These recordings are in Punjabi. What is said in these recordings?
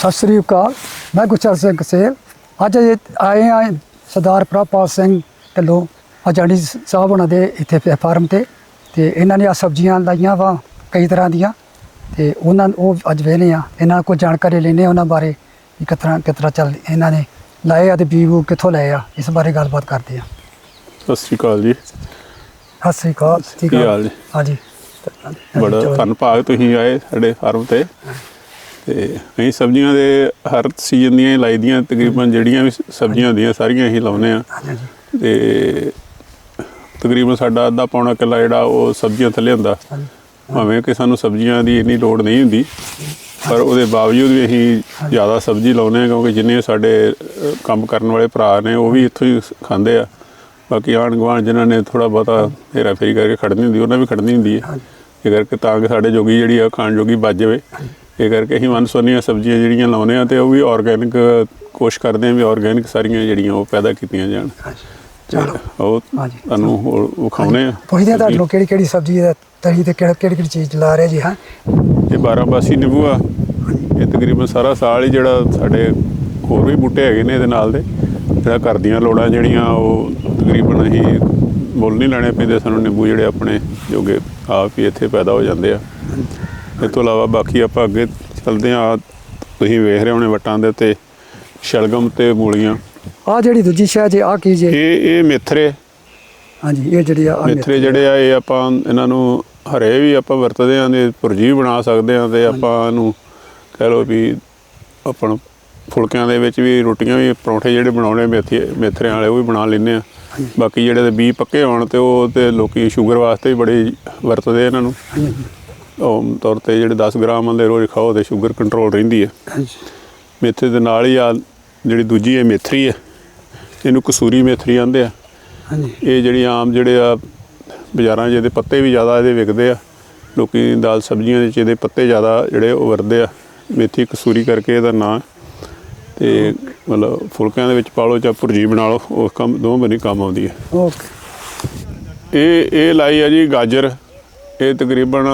ਸਤਿ ਸ੍ਰੀ ਅਕਾਲ ਮੈਂ ਗੁਰਚਰਨ ਸਿੰਘ ਕਸੇਲ। ਅੱਜ ਆਏ ਆ ਸਰਦਾਰ ਪ੍ਰਭਪਾਲ ਸਿੰਘ ਢੱਲੋਂ ਅਜਾਣੀ ਸਾਹਿਬ ਉਹਨਾਂ ਦੇ ਇੱਥੇ ਫਾਰਮ ਤੇ ਤੇ ਇਹਨਾਂ ਨੇ ਆ ਸਬਜ਼ੀਆਂ ਲਾਈਆਂ ਵਾ ਕਈ ਤਰ੍ਹਾਂ ਦੀਆਂ ਤੇ ਉਹਨਾਂ ਉਹ ਅੱਜ ਵੇਲੇ ਆ ਇਹਨਾਂ ਕੋਲ ਜਾਣਕਾਰੀ ਲੈਣੇ ਉਹਨਾਂ ਬਾਰੇ ਕਿ ਕਿਸ ਤਰ੍ਹਾਂ ਚੱਲ ਇਹਨਾਂ ਨੇ ਲਾਏ ਆ ਤੇ ਬੀਜ ਕਿੱਥੋਂ ਲਏ ਆ ਇਸ ਬਾਰੇ ਗੱਲਬਾਤ ਕਰਦੇ ਆ ਸਤਿ ਸ਼੍ਰੀ ਅਕਾਲ ਜੀ। ਸਤਿ ਸ੍ਰੀ ਅਕਾਲ ਠੀਕ ਜੀ? ਹਾਂਜੀ। ਬੜਾ ਧੰਨ ਭਾਗ ਤੁਸੀਂ ਆਏ ਸਾਡੇ ਫਾਰਮ ਤੇ। ਤੇ ਅਸੀਂ ਸਬਜ਼ੀਆਂ ਦੇ ਹਰ ਸੀਜ਼ਨ ਦੀਆਂ ਹੀ ਲਾਈ ਦੀਆਂ ਤਕਰੀਬਨ ਜਿਹੜੀਆਂ ਵੀ ਸਬਜ਼ੀਆਂ ਹੁੰਦੀਆਂ ਸਾਰੀਆਂ ਹੀ। ਲਾਉਨੇ ਆ ਤੇ ਤਕਰੀਬਨ ਸਾਡਾ ਅੱਧਾ ਪੌਣਾ ਕਿੱਲਾ ਜਿਹੜਾ ਉਹ ਸਬਜ਼ੀਆਂ ਥੱਲੇ ਹੁੰਦਾ। ਭਾਵੇਂ ਕਿ ਸਾਨੂੰ ਸਬਜ਼ੀਆਂ ਦੀ ਇੰਨੀ ਲੋੜ ਨਹੀਂ ਹੁੰਦੀ ਪਰ ਉਹਦੇ ਬਾਵਜੂਦ ਵੀ ਅਸੀਂ ਜ਼ਿਆਦਾ ਸਬਜ਼ੀ ਲਾਉਨੇ ਆ ਕਿਉਂਕਿ ਜਿੰਨੇ ਸਾਡੇ ਕੰਮ ਕਰਨ ਵਾਲੇ ਭਰਾ ਨੇ ਉਹ ਵੀ ਇੱਥੋਂ ਹੀ ਖਾਂਦੇ ਆ। ਬਾਕੀ ਆਂਢ ਗੁਆਂਢ ਜਿਨ੍ਹਾਂ ਨੇ ਥੋੜਾ ਬਹੁਤਾ ਹੇਰਾ ਫੇਰੀ ਕਰਕੇ ਖੜਨੀ ਹੁੰਦੀ ਉਹਨਾਂ ਵੀ ਖੜਨੀ ਹੁੰਦੀ ਹੈ। ਇਹ ਕਰਕੇ ਤਾਂ ਕਿ ਸਾਡੇ ਜੋਗੀ ਜਿਹੜੀ ਆ ਖਾਣ ਜੋਗੀ ਬਚ ਜਾਵੇ। ਇਹ ਕਰਕੇ ਅਸੀਂ ਮਨ ਸੁਣੀਆਂ ਸਬਜ਼ੀਆਂ ਜਿਹੜੀਆਂ ਲਾਉਨੇ ਆ ਤੇ ਉਹ ਵੀ ਆਰਗੈਨਿਕ ਕੋਸ਼ਿਸ਼ ਕਰਦੇ ਆ ਵੀ ਆਰਗੈਨਿਕ ਸਾਰੀਆਂ ਜਿਹੜੀਆਂ ਉਹ ਪੈਦਾ ਕੀਤੀਆਂ ਜਾਣ। ਚਲੋ। ਉਹ। ਤੁਹਾਨੂੰ ਹੋਰ ਵਿਖਾਉਣੇ ਆ। ਪੁੱਛਦੇ ਆ ਤੁਹਾਨੂੰ ਕਿਹੜੀ ਕਿਹੜੀ ਸਬਜ਼ੀ ਦਾ ਤਰੀ ਤੇ ਕਿਹੜੀ ਕਿਹੜੀ ਚੀਜ਼ ਲਾ ਰਹੇ ਜੀ ਹਾਂ? ਇਹ 12 ਬਾਸੀ ਨਿੰਬੂ ਆ। ਇਹ ਤਕਰੀਬਨ ਸਾਰਾ ਸਾਲ ਹੀ ਜਿਹੜਾ ਸਾਡੇ ਹੋਰ ਵੀ ਬੂਟੇ ਹੈਗੇ ਨੇ ਇਹਦੇ ਨਾਲ ਦੇ ਜਿਹੜਾ ਘਰ ਦੀਆਂ ਲੋੜਾਂ ਜਿਹੜੀਆਂ ਉਹ ਤਕਰੀਬਨ ਅਸੀਂ ਮੁੱਲ ਨਹੀਂ ਲੈਣੇ ਪੈਂਦੇ ਸਾਨੂੰ ਨਿੰਬੂ ਜਿਹੜੇ ਆਪਣੇ ਜੋਗੇ ਆਪ ਹੀ ਇੱਥੇ ਪੈਦਾ ਹੋ ਜਾਂਦੇ ਆ। ਇਹ ਤੋਂ ਇਲਾਵਾ ਬਾਕੀ ਆਪਾਂ ਅੱਗੇ ਚੱਲਦੇ ਆ ਤੁਸੀਂ ਵੇਖ ਰਹੇ ਹੋਣੇ ਵਟਾਂ ਦੇ ਉੱਤੇ ਸ਼ਲਗਮ ਤੇ ਮੂਲੀਆਂ। ਆ ਜਿਹੜੀ ਦੂਜੀ ਸ਼ਾਹ ਜੀ ਆ ਕੀ ਜੀ? ਇਹ ਇਹ ਮੇਥਰੇ। ਹਾਂਜੀ ਇਹ ਜਿਹੜੀ ਆ ਮੇਥਰੇ। ਜਿਹੜੇ ਆ ਇਹ ਆਪਾਂ ਇਹਨਾਂ ਨੂੰ ਹਰੇ ਵੀ ਆਪਾਂ ਵਰਤਦੇ ਆਂ ਦੇ ਭੁਰਜੀ ਬਣਾ ਸਕਦੇ ਆਂ ਤੇ ਆਪਾਂ ਇਹਨੂੰ ਕਹਿ ਲਓ ਵੀ ਆਪਣ ਫੁਲਕਿਆਂ ਦੇ ਵਿੱਚ ਵੀ ਰੋਟੀਆਂ ਵੀ ਪਰੌਂਠੇ ਜਿਹੜੇ ਬਣਾਉਣੇ ਮੇਥੀ ਮੇਥਰਿਆਂ ਵਾਲੇ ਉਹ ਵੀ ਬਣਾ ਲੈਂਦੇ ਆ ਬਾਕੀ ਜਿਹੜੇ ਦੇ ਬੀ ਪੱਕੇ ਹੋਣ ਤੇ ਉਹ ਤੇ ਲੋਕੀ ਸ਼ੂਗਰ ਵਾਸਤੇ ਵੀ ਬੜੇ ਵਰਤਦੇ ਇਹਨਾਂ ਨੂੰ। ਆਮ ਤੌਰ ਤੇ ਜਿਹੜੇ 10 ਗ੍ਰਾਮ ਦੇ ਰੋਜ਼ ਖਾਓ ਤੇ ਸ਼ੂਗਰ ਕੰਟਰੋਲ ਰਹਿੰਦੀ ਹੈ ਹਾਂਜੀ। ਮੇਥੇ ਦੇ ਨਾਲ ਹੀ ਆ ਜਿਹੜੀ ਦੂਜੀ ਹੈ ਮੇਥਰੀ ਹੈ ਇਹਨੂੰ ਕਸੂਰੀ ਮੇਥਰੀ ਆਂਦੇ ਆ। ਹਾਂਜੀ। ਇਹ ਜਿਹੜੀ ਆਮ ਜਿਹੜੇ ਆ ਬਾਜ਼ਾਰਾਂ 'ਚ ਇਹਦੇ ਪੱਤੇ ਵੀ ਜ਼ਿਆਦਾ ਇਹਦੇ ਵਿਕਦੇ ਆ। ਲੋਕੀ ਦਾਲ ਸਬਜ਼ੀਆਂ ਦੇ ਵਿੱਚ ਇਹਦੇ ਪੱਤੇ ਜ਼ਿਆਦਾ ਜਿਹੜੇ ਉਹ ਵਰਦੇ ਆ। ਮੇਥੀ ਕਸੂਰੀ ਕਰਕੇ ਇਹਦਾ ਨਾਂ ਤੇ ਮਤਲਬ ਫੁਲਕਿਆਂ ਦੇ ਵਿੱਚ ਪਾ ਲਓ ਜਾਂ ਭੁਰਜੀ ਬਣਾ ਲਓ ਉਸ ਕੰਮ ਦੋਵੇਂ ਬਣੀ ਕੰਮ ਆਉਂਦੀ ਹੈ ਓਕੇ। ਇਹ ਇਹ ਲਾਈ ਆ ਜੀ ਗਾਜਰ ਇਹ ਤਕਰੀਬਨ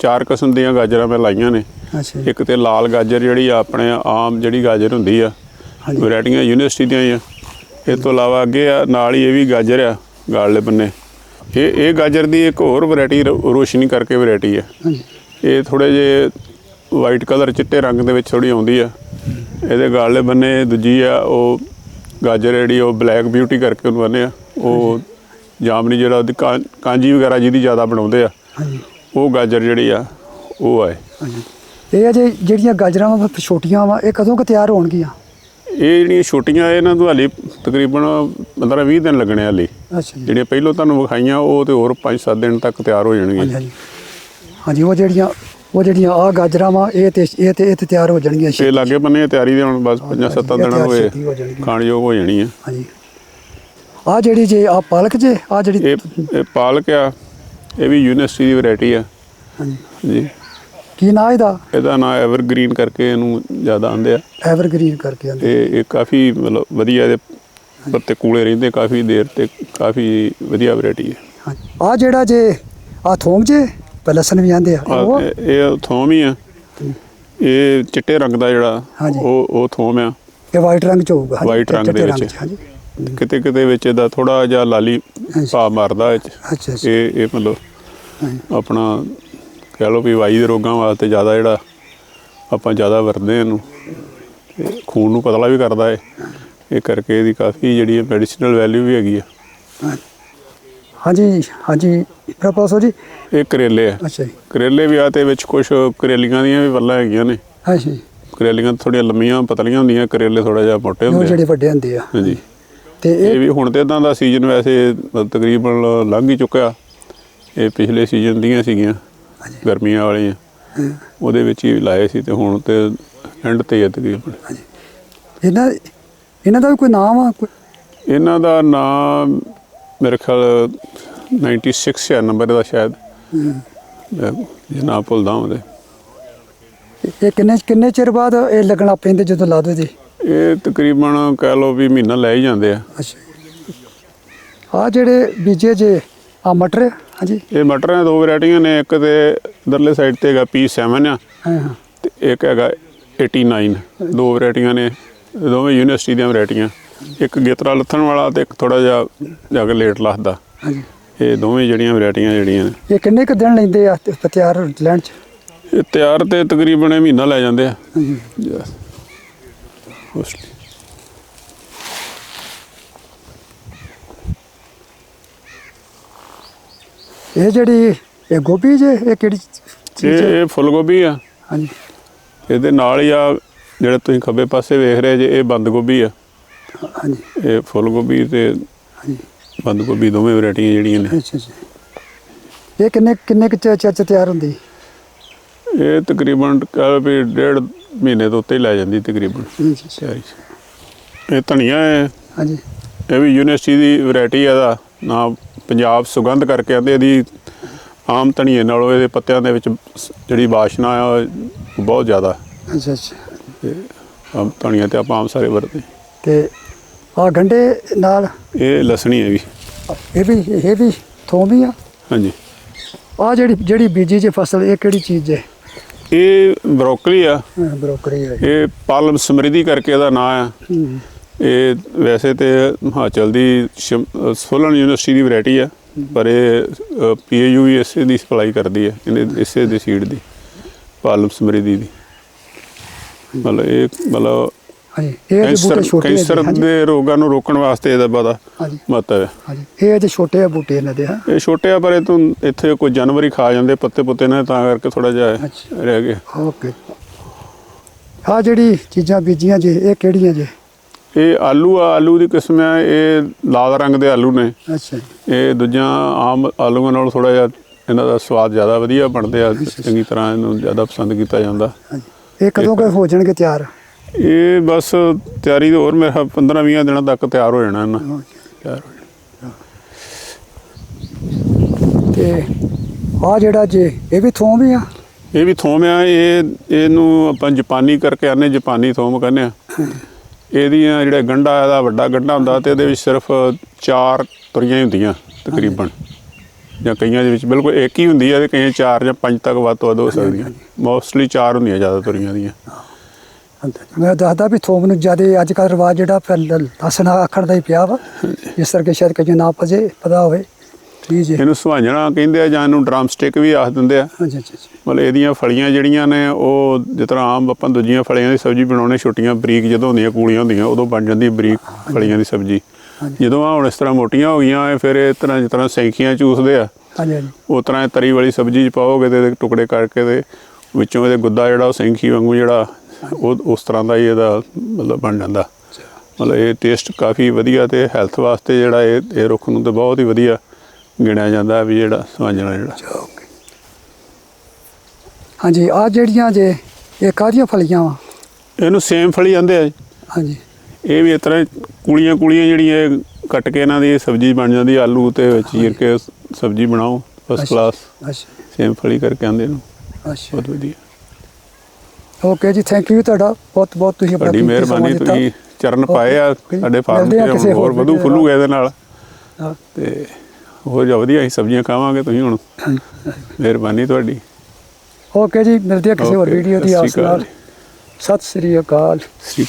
ਚਾਰ ਕਿਸਮ ਦੀਆਂ ਗਾਜਰਾਂ ਮੈਂ ਲਾਈਆਂ ਨੇ। ਅੱਛਾ ਜੀ। ਇੱਕ ਤੇ ਲਾਲ ਗਾਜਰ ਜਿਹੜੀ ਆ ਆਪਣੇ ਆਮ ਜਿਹੜੀ ਗਾਜਰ ਹੁੰਦੀ ਆ ਹਾਂਜੀ। ਵੈਰਾਈਟੀਆਂ ਯੂਨੀਵਰਸਿਟੀ ਦੀਆਂ ਹੀ ਆ। ਇਹ ਤੋਂ ਇਲਾਵਾ ਅੱਗੇ ਆ ਨਾਲ ਹੀ ਇਹ ਵੀ ਗਾਜਰ ਆ ਗਾਲਲੇ ਬੰਨੇ ਇਹ ਇਹ ਗਾਜਰ ਦੀ ਇੱਕ ਹੋਰ ਵੈਰਾਈਟੀ ਰੋਸ਼ਨੀ ਕਰਕੇ ਵੈਰਾਈਟੀ ਆ। ਹਾਂਜੀ। ਇਹ ਥੋੜੇ ਜੇ ਵਾਈਟ ਕਲਰ ਚਿੱਟੇ ਰੰਗ ਦੇ ਵਿੱਚ ਥੋੜੀ ਆਉਂਦੀ ਆ। ਇਹਦੇ ਗਾਲਲੇ ਬੰਨੇ ਦੂਜੀ ਆ ਉਹ ਗਾਜਰ ਜਿਹੜੀ ਉਹ ਬਲੈਕ ਬਿਊਟੀ ਕਰਕੇ ਉਹਨੂੰ ਕਹਿੰਦੇ ਆ। ਉਹ ਜਾਮਨੀ ਜਿਹੜਾ ਉਹਦੀ ਕਾਂ- ਕਾਂਜੀ ਵਗੈਰਾ ਜਿਹਦੀ ਜ਼ਿਆਦਾ ਬਣਾਉਂਦੇ ਆ। ਹਾਂਜੀ। ਉਹ ਗਾਜਰ ਜਿਹੜੀ ਆ ਉਹ ਆ ਇਹ। ਅਜੇ ਜਿਹੜੀਆਂ ਗਾਜਰਾਂ ਵਾ ਛੋਟੀਆਂ ਵਾ ਇਹ ਕਦੋਂ ਕੁ ਤਿਆਰ ਹੋਣਗੀਆਂ? ਇਹ ਜਿਹੜੀਆਂ ਛੋਟੀਆਂ ਇਹਨਾਂ ਨੂੰ ਹਾਲੇ ਤਕਰੀਬਨ 15-20 ਦਿਨ ਲੱਗਣੇ ਹਾਲੇ। ਅੱਛਾ ਜਿਹੜੀਆਂ ਪਹਿਲਾਂ ਤੁਹਾਨੂੰ ਵਿਖਾਈਆਂ ਉਹ ਤੇ ਹੋਰ 5-7 ਦਿਨ ਤੱਕ ਤਿਆਰ ਹੋ ਜਾਣਗੀਆਂ। ਹਾਂਜੀ ਹਾਂਜੀ। ਉਹ ਜਿਹੜੀਆਂ ਉਹ ਜਿਹੜੀਆਂ ਆ ਗਾਜਰਾਂ ਵਾ ਇਹ ਤੇ ਇਹ ਤੇ ਇਹ ਤੇ ਤਿਆਰ ਹੋ ਜਾਣਗੀਆਂ ਤੇ ਲਾਗੇ ਬੰਨੇ ਤਿਆਰੀ ਦੇ ਹੁਣ ਬਸ 5-7 ਇਹ ਦਿਨਾਂ ਹੋਏ। ਖਾਣਯੋਗ ਹੋ ਜਾਣੀ ਆ ਹਾਂਜੀ। ਆ ਜਿਹੜੀ ਜੇ ਆ ਪਾਲਕ ਜੇ ਆ ਜਿਹੜੀ ਇਹ ਪਾਲਕ ਆ ਇਹ ਵੀ ਯੂਨੀਵਰਸਿਟੀ ਦੀ ਵੈਰਾਈਟੀ ਆ। ਹਾਂਜੀ। ਜੀ। ਕੀ ਨਾਂ ਇਹਦਾ? ਇਹਦਾ ਨਾਮ ਐਵਰਗ੍ਰੀਨ ਕਰਕੇ ਇਹਨੂੰ ਜ਼ਿਆਦਾ ਆਂਦੇ ਆ। ਐਵਰਗ੍ਰੀਨ ਕਰਕੇ ਆਂਦੇ ਤੇ ਇਹ ਕਾਫੀ ਮਤਲਬ ਵਧੀਆ ਇਹਦੇ ਪੱਤੇ ਕੂਲੇ ਰਹਿੰਦੇ ਕਾਫੀ ਦੇਰ ਤੇ ਕਾਫੀ ਵਧੀਆ ਵੈਰਾਈਟੀ ਹੈ ਆ ਜਿਹੜਾ ਜੇ ਆ ਥੋਮ ਜੇ ਲਸਣ ਵੀ ਆਂਦੇ ਆ। ਉਹ ਇਹ- ਥੋਮ ਹੀ ਆ। ਇਹ ਚਿੱਟੇ ਰੰਗ ਦਾ ਜਿਹੜਾ। ਉਹ ਉਹ ਥੋਮ ਆ। ਇਹ ਵਾਈਟ ਰੰਗ ਚ ਹੋਊਗਾ। White ਰੰਗ ਦੇ ਵਿੱਚ। ਕਿਤੇ ਕਿਤੇ ਵਿੱਚ ਇਹਦਾ ਥੋੜਾ ਜਿਹਾ ਲਾਲੀ। ਭਾਵ ਮਾਰਦਾ ਇਹ ਇਹ ਇਹ ਮਤਲਬ। ਆਪਣਾ ਕਹਿ ਲਓ ਵੀ ਵਾਈ ਦੇ ਰੋਗਾਂ ਵਾਸਤੇ ਜ਼ਿਆਦਾ ਜਿਹੜਾ ਆਪਾਂ ਜ਼ਿਆਦਾ ਵਰਤਦੇ ਹਾਂ ਇਹਨੂੰ ਤੇ ਖੂਨ ਨੂੰ ਪਤਲਾ ਵੀ ਕਰਦਾ ਹੈ ਇਹ ਕਰਕੇ ਇਹਦੀ ਕਾਫੀ ਜਿਹੜੀ ਮੈਡੀਸਿਨਲ ਵੈਲਿਊ ਵੀ ਹੈਗੀ ਆ। ਹਾਂਜੀ ਹਾਂਜੀ। ਪ੍ਰਪੋਸੋ ਜੀ? ਇਹ ਕਰੇਲੇ ਆ। ਅੱਛਾ ਜੀ। ਕਰੇਲੇ ਵੀ ਆ ਤੇ ਵਿੱਚ ਕੁਝ ਕਰੇਲੀਆਂ ਦੀਆਂ ਵੀ ਵੱਲਾਂ ਹੈਗੀਆਂ ਨੇ। ਅੱਛਾ ਜੀ। ਕਰੇਲੀਆਂ ਥੋੜੀਆਂ ਲੰਮੀਆਂ ਪਤਲੀਆਂ ਹੁੰਦੀਆਂ ਕਰੇਲੇ ਥੋੜਾ ਜਿਹਾ ਮੋਟੇ ਹੁੰਦੇ ਆ। ਜਿਹੜੇ ਵੱਡੇ ਹੁੰਦੇ ਆ। ਹਾਂਜੀ। ਤੇ ਇਹ ਇਹ ਵੀ ਹੁਣ ਤੇ ਇਦਾਂ ਦਾ ਸੀਜ਼ਨ ਵੈਸੇ ਤਕਰੀਬਨ ਲੰਘ ਹੀ ਚੁੱਕਿਆ। ਇਹ ਪਿਛਲੇ ਸੀਜ਼ਨ ਦੀਆਂ ਸੀਗੀਆਂ ਗਰਮੀਆਂ ਵਾਲੀਆਂ। ਉਹਦੇ ਵਿੱਚ ਹੀ ਲਾਏ ਸੀ ਤੇ ਹੁਣ ਤੇ ਐਂਡ ਤੇ ਹੀ ਤਕਰੀਬਨ। ਇਹਨਾਂ ਇਹਨਾਂ ਦਾ ਵੀ ਕੋਈ ਨਾਮ ਆ? ਕੋਈ ਇਹਨਾਂ ਦਾ ਨਾਮ ਮੇਰੇ ਖਿਆਲ 96 ਹੈ ਨੰਬਰ ਦਾ ਸ਼ਾਇਦ। ਮੈਂ ਜੇ ਨਾ ਭੁੱਲਦਾ ਹਾਂ ਇਹ ਕਿੰਨੇ ਕਿੰਨੇ ਚਿਰ ਬਾਅਦ ਇਹ ਲੱਗਣਾ ਪੈਂਦੇ ਜਦੋਂ ਲਾ ਦੋ ਜੀ? ਇਹ ਤਕਰੀਬਨ ਕਹਿ ਲਓ ਵੀ ਮਹੀਨਾ ਲੈ ਹੀ ਜਾਂਦੇ ਆ। ਅੱਛਾ। ਆ ਜਿਹੜੇ ਬੀਜੇ ਜੇ ਆ ਮਟਰ ਹਾਂਜੀ। ਇਹ ਮਟਰਾਂ ਦੀਆਂ ਦੋ ਵੈਰਾਈਟੀਆਂ ਨੇ ਇੱਕ ਤੇ ਇਧਰਲੇ ਸਾਈਡ ਤੇ ਹੈਗਾ P7 ਆ ਹਾਂ ਹਾਂ। ਤੇ ਇੱਕ ਹੈਗਾ 89 ਦੋ ਵੈਰਾਈਟੀਆਂ ਨੇ ਇਹ ਦੋਵੇਂ ਯੂਨੀਵਰਸਿਟੀ ਦੀਆਂ ਵੈਰਾਈਟੀਆਂ। ਇੱਕ ਗੇਤਰਾ ਲੱਥਣ ਵਾਲਾ ਤੇ ਇੱਕ ਥੋੜਾ ਜਿਹਾ ਜਾ ਕੇ ਲੇਟ ਲੱਥਦਾ। ਹਾਂਜੀ। ਇਹ ਦੋਵੇਂ ਜਿਹੜੀਆਂ ਵੈਰਾਈਟੀਆਂ ਜਿਹੜੀਆਂ ਨੇ। ਇਹ ਕਿੰਨੇ ਕੁ ਦਿਨ ਲੈਂਦੇ ਆ ਤੇ ਤਿਆਰ ਲੈਣ ਚ? ਇਹ ਤਿਆਰ ਤੇ ਤਕਰੀਬਨ ਇਹ ਮਹੀਨਾ ਲੈ ਜਾਂਦੇ ਆ। ਹਾਂਜੀ। Yes. Mostly. ਇਹ ਜਿਹੜੀ ਇਹ ਗੋਭੀ ਜੇ ਇਹ ਕਿਹੜੀ ਇਹ ਚੀਜ਼ ਹੈ ਇਹ ਫੁੱਲ ਗੋਭੀ ਆ। ਹਾਂਜੀ। ਇਹਦੇ ਨਾਲ ਹੀ ਆ ਜਿਹੜੇ ਤੁਸੀਂ ਖੱਬੇ ਪਾਸੇ ਵੇਖ ਰਹੇ ਜੇ ਇਹ ਬੰਦ ਗੋਭੀ ਆ। ਹਾਂਜੀ। ਇਹ ਫੁੱਲ ਗੋਭੀ ਤੇ ਹਾਂਜੀ। ਬੰਦ ਗੋਭੀ ਦੋਵੇਂ ਵੈਰਾਈਟੀਆਂ ਜਿਹੜੀਆਂ ਨੇ। ਅੱਛਾ ਅੱਛਾ। ਇਹ ਕਿੰਨੇ ਕਿੰਨੇ ਕੁ ਚਿਰ ਚ ਤਿਆਰ ਹੁੰਦੀ? ਇਹ ਤਕਰੀਬਨ ਕਹਿ ਵੀ ਡੇਢ ਮਹੀਨੇ ਤੋਂ ਉੱਤੇ ਹੀ ਲੈ ਜਾਂਦੀ ਤਕਰੀਬਨ। ਅੱਛਾ, ਅੱਛਾ। ਤਿਆਰੀ 'ਚ। ਇਹ ਧਨੀਆ ਹੈ। ਹਾਂਜੀ। ਇਹ ਵੀ ਯੂਨੀਵਰਸਿਟੀ ਦੀ ਵੈਰਾਈਟੀ ਆ ਦਾ ਨਾਮ ਪੰਜਾਬ ਸੁਗੰਧ ਕਰਕੇ ਆਂਦੇ ਇਹਦੀ ਆਮ ਧਨੀਏ ਨਾਲੋਂ ਇਹਦੇ ਪੱਤਿਆਂ ਦੇ ਵਿੱਚ ਜਿਹੜੀ ਬਾਸ਼ਨਾ ਆ ਉਹ ਬਹੁਤ ਜ਼ਿਆਦਾ। ਅੱਛਾ ਅੱਛਾ। ਤੇ ਆਮ ਧਨੀਆ ਤੇ ਆਪਾਂ ਆਮ ਸਾਰੇ ਵਰਤੇ ਤੇ ਆ ਗੰਡੇ ਨਾਲ? ਇਹ ਲਸਣੀ ਹੈ ਵੀ ਇਹ ਵੀ ਇਹ ਵੀ ਥੋਮ ਆ? ਹਾਂਜੀ। ਆ ਜਿਹੜੀ ਜਿਹੜੀ ਬੀਜੀ ਜੇ ਫਸਲ ਇਹ ਕਿਹੜੀ ਚੀਜ਼ ਹੈ? ਇਹ ਬਰੋਕਲੀ ਆ। ਬਰੋਕਰੀ ਹੈ ਇਹ ਪਾਲਮ ਸਮਰਿਧੀ ਕਰਕੇ ਇਹਦਾ ਨਾਂ ਆ। ਹੂੰ। ਇਹ ਵੈਸੇ ਤੇ ਹਿਮਾਚਲ ਦੀ ਸੋਲਨ ਯੂਨੀਵਰਸਿਟੀ ਦੀ ਵੈਰਾਈਟੀ ਆ ਪਰ ਇਹ ਪੀਏਯੂ ਵੀ ਇਸੇ ਦੀ ਸਪਲਾਈ ਕਰਦੀ ਹੈ ਇਹਨੇ ਇਸੇ ਦੀ ਸੀਡ ਦੀ ਪਾਲਮ ਸਮਰਿਧੀ ਦੀ ਮਤਲਬ ਇਹ ਮਤਲਬ ਹਾਂਜੀ ਇਹ ਬੂਟੇ ਛੋਟੇ ਆ ਕੈਂਸਰ ਦੇ ਰੋਗਾਂ ਨੂੰ ਰੋਕਣ ਵਾਸਤੇ ਇਹਦਾ ਬੜਾ ਮਹੱਤਵ ਹੈ ਹਾਂਜੀ ਇਹ ਛੋਟੇ ਆ ਬੂਟੇ ਇਹਨਾਂ ਦੇ ਹਾਂ। ਇਹ ਛੋਟੇ ਆ ਪਰ ਇਹ ਤੋਂ ਇੱਥੇ ਕੋਈ ਜਾਨਵਰ ਹੀ ਖਾ ਜਾਂਦੇ ਪੱਤੇ ਪੁੱਤੇ ਨੇ ਤਾਂ ਕਰਕੇ ਥੋੜਾ ਜਿਹਾ। ਰਹਿ ਗਿਆ। ਓਕੇ। ਆ ਜਿਹੜੀ ਚੀਜ਼ਾਂ ਬੀਜੀਆਂ ਜੇ ਇਹ ਕਿਹੜੀਆਂ ਜੇ? ਇਹ ਆਲੂ ਆ ਆਲੂ ਦੀ ਕਿਸਮ ਹੈ ਇਹ ਲਾਲ ਰੰਗ ਦੇ ਆਲੂ ਨੇ। ਅੱਛਾ। ਇਹ ਦੂਜਾ ਆਮ ਆਲੂਆਂ ਨਾਲੋਂ ਥੋੜਾ ਜਿਹਾ ਇਹਨਾਂ ਦਾ ਸਵਾਦ ਜ਼ਿਆਦਾ ਵਧੀਆ ਬਣਦੇ ਆ ਚੰਗੀ ਤਰ੍ਹਾਂ ਇਹਨੂੰ ਜ਼ਿਆਦਾ ਪਸੰਦ ਕੀਤਾ ਜਾਂਦਾ। ਇਹ ਕਦੋਂ ਕੁ ਹੋ ਜਾਣਗੇ ਤਿਆਰ? ਇਹ ਬਸ ਤਿਆਰੀ ਹੋਰ ਮੇਰੇ 15 20 ਦਿਨਾਂ ਤੱਕ ਤਿਆਰ ਹੋ ਜਾਣਾ ਇਹਨਾਂ। ਤਿਆਰ ਹੋ ਜਾਣਾ। ਤੇ ਆ ਜਿਹੜਾ ਜੇ ਇਹ ਵੀ ਥੋਮ ਹੀ ਆ? ਇਹ ਵੀ ਥੋਮ ਆ ਇਹ ਇਹਨੂੰ ਆਪਾਂ ਜਾਪਾਨੀ ਕਰਕੇ ਆਨੇ ਜਾਪਾਨੀ ਥੋਮ ਕਹਿੰਦੇ ਆ। ਇਹਦੀਆਂ ਜਿਹੜਾ ਗੰਡਾ ਇਹਦਾ ਵੱਡਾ ਗੰਡਾ ਹੁੰਦਾ ਤੇ ਇਹਦੇ ਵਿੱਚ ਸਿਰਫ ਚਾਰ ਤੁਰੀਆਂ ਹੀ ਹੁੰਦੀਆਂ ਤਕਰੀਬਨ। ਜਾਂ ਕਈਆਂ ਦੇ ਵਿੱਚ ਬਿਲਕੁਲ ਇੱਕ ਹੀ ਹੁੰਦੀ ਹੈ ਤੇ ਕਈਆਂ ਚਾਰ ਜਾਂ ਪੰਜ ਤੱਕ ਵੱਧ ਤੋਂ ਵੱਧ ਹੋ ਸਕਦੀਆਂ। ਮੋਸਟਲੀ ਚਾਰ ਹੁੰਦੀਆਂ ਜ਼ਿਆਦਾ ਤੁਰੀਆਂ ਦੀਆਂ। ਮੈਂ ਦੱਸਦਾ ਵੀ ਥੋਮ ਨੂੰ ਜ਼ਿਆਦਾ ਅੱਜ ਕੱਲ੍ਹ ਰਿਵਾਜ ਜਿਹੜਾ ਦੱਸਣਾ ਆਖਣ ਦਾ ਹੀ ਪਿਆ ਵਾ। ਇਸ ਕਰਕੇ ਸ਼ਾਇਦ ਕਈਆਂ ਨਾ ਪਜੇ ਪਤਾ ਹੋਵੇ। ਜੀ ਜੀ। ਇਹਨੂੰ ਸੁਹਾਂਜਣਾ ਕਹਿੰਦੇ ਆ ਜਾਂ ਇਹਨੂੰ ਡਰਮ ਸਟਿਕ ਵੀ ਆਖ ਦਿੰਦੇ ਆ। ਅੱਛਾ ਅੱਛਾ। ਮਤਲਬ ਇਹਦੀਆਂ ਫਲੀਆਂ ਜਿਹੜੀਆਂ ਨੇ ਉਹ ਜਿਸ ਤਰ੍ਹਾਂ ਆਮ ਆਪਾਂ ਦੂਜੀਆਂ ਫਲੀਆਂ ਦੀ ਸਬਜ਼ੀ ਬਣਾਉਣੇ ਛੋਟੀਆਂ ਬਰੀਕ ਜਦੋਂ ਹੁੰਦੀਆਂ ਕੂਲੀਆਂ ਹੁੰਦੀਆਂ ਉਦੋਂ ਬਣ ਜਾਂਦੀ ਬਰੀਕ ਫਲੀਆਂ ਦੀ ਸਬਜ਼ੀ। ਜਦੋਂ ਆ ਹੁਣ ਇਸ ਤਰ੍ਹਾਂ ਮੋਟੀਆਂ ਹੋ ਗਈਆਂ ਇਹ ਫਿਰ ਇਹ ਤਰ੍ਹਾਂ ਜਿਸ ਤਰ੍ਹਾਂ ਸੈਂਕੀਆਂ ਚੂਸਦੇ ਆ ਹਾਂਜੀ ਹਾਂਜੀ। ਉਸ ਤਰ੍ਹਾਂ ਇਹ ਤਰੀ ਵਾਲੀ ਸਬਜ਼ੀ 'ਚ ਪਾਓਗੇ ਤੇ ਟੁਕੜੇ ਕਰਕੇ ਤੇ ਵਿੱਚੋਂ ਇਹਦੇ ਗੁੱਦਾ ਜਿਹੜਾ ਉਹ ਸੈਂਕੀ ਵਾਂਗੂ ਜਿਹੜਾ ਉਹ ਉਸ ਤਰ੍ਹਾਂ ਦਾ ਹੀ ਇਹਦਾ ਮਤਲਬ ਬਣ ਜਾਂਦਾ। ਮਤਲਬ ਇਹ ਟੇਸਟ ਕਾਫੀ ਵਧੀਆ ਤੇ ਹੈਲਥ ਵਾਸਤੇ ਜਿਹੜਾ ਇਹ ਇਹ ਰੁੱਖ ਨੂੰ ਤੇ ਬਹੁਤ ਹੀ ਵਧੀਆ ਗਿਣਿਆ ਜਾਂਦਾ ਵੀ ਜਿਹੜਾ ਸਵਾਂਜਣਾ ਜਿਹੜਾ ਹਾਂਜੀ ਆ ਜਿਹੜੀਆਂ ਜੇ ਇਹ ਕਾਹਦੀਆਂ ਫਲੀਆਂ ਵਾ ਇਹਨੂੰ ਸੇਮ ਫਲੀ ਜਾਂਦੇ ਆ ਜੀ। ਹਾਂਜੀ ਇਹ ਵੀ ਇਸ ਤਰ੍ਹਾਂ ਕੁਲੀਆਂ ਕੁਲੀਆਂ ਜਿਹੜੀਆਂ ਇਹ ਕੱਟ ਕੇ ਇਹਨਾਂ ਦੀ ਸਬਜ਼ੀ ਬਣ ਜਾਂਦੀ ਆਲੂ ਤੇ ਵਿੱਚ ਚੀਰ ਕੇ ਸਬਜ਼ੀ ਬਣਾਓ ਫਸਟ। ਕਲਾਸ ਅੱਛਾ ਸੇਮ ਫਲੀ ਕਰਕੇ ਆਂਦੇ ਨੂੰ ਅੱਛਾ ਬਹੁਤ ਵਧੀਆ ਓਕੇ ਜੀ ਥੈਂਕ ਯੂ ਤੁਹਾਡਾ ਬਹੁਤ ਬਹੁਤ ਤੁਸੀਂ ਆਪਣਾ ਤੁਹਾਡੀ ਕੀਮਤੀ ਸਮਾਂ ਮਿਹਰਬਾਨੀ ਦਿੱਤਾ। ਤੁਸੀਂ ਚਰਨ ਪਾਏ ਆ। ਸਾਡੇ ਫਾਰਮ ਮਿਲਦੇ ਆ ਤੇ ਕਿਸੇ ਹੋਰ ਹੋਰ ਵਧੂ ਵੀਡੀਓ ਫੁੱਲੂ ਇਹਦੇ ਨਾਲ ਹਾਂ। ਤੇ ਹੋਰ ਜਿਹਾ ਵਧੀਆ ਅਸੀਂ ਸਬਜ਼ੀਆਂ ਖਾਵਾਂਗੇ ਤੁਸੀਂ ਹੁਣ। ਮਿਹਰਬਾਨੀ ਤੁਹਾਡੀ। ਓਕੇ ਜੀ ਮਿਲਦੇ ਆ ਕਿਸੇ ਹੋਰ ਵੀਡੀਓ ਦੀ ਆਸ ਨਾਲ। ਸਤਿ ਸ੍ਰੀ ਅਕਾਲ। ਸ੍ਰੀ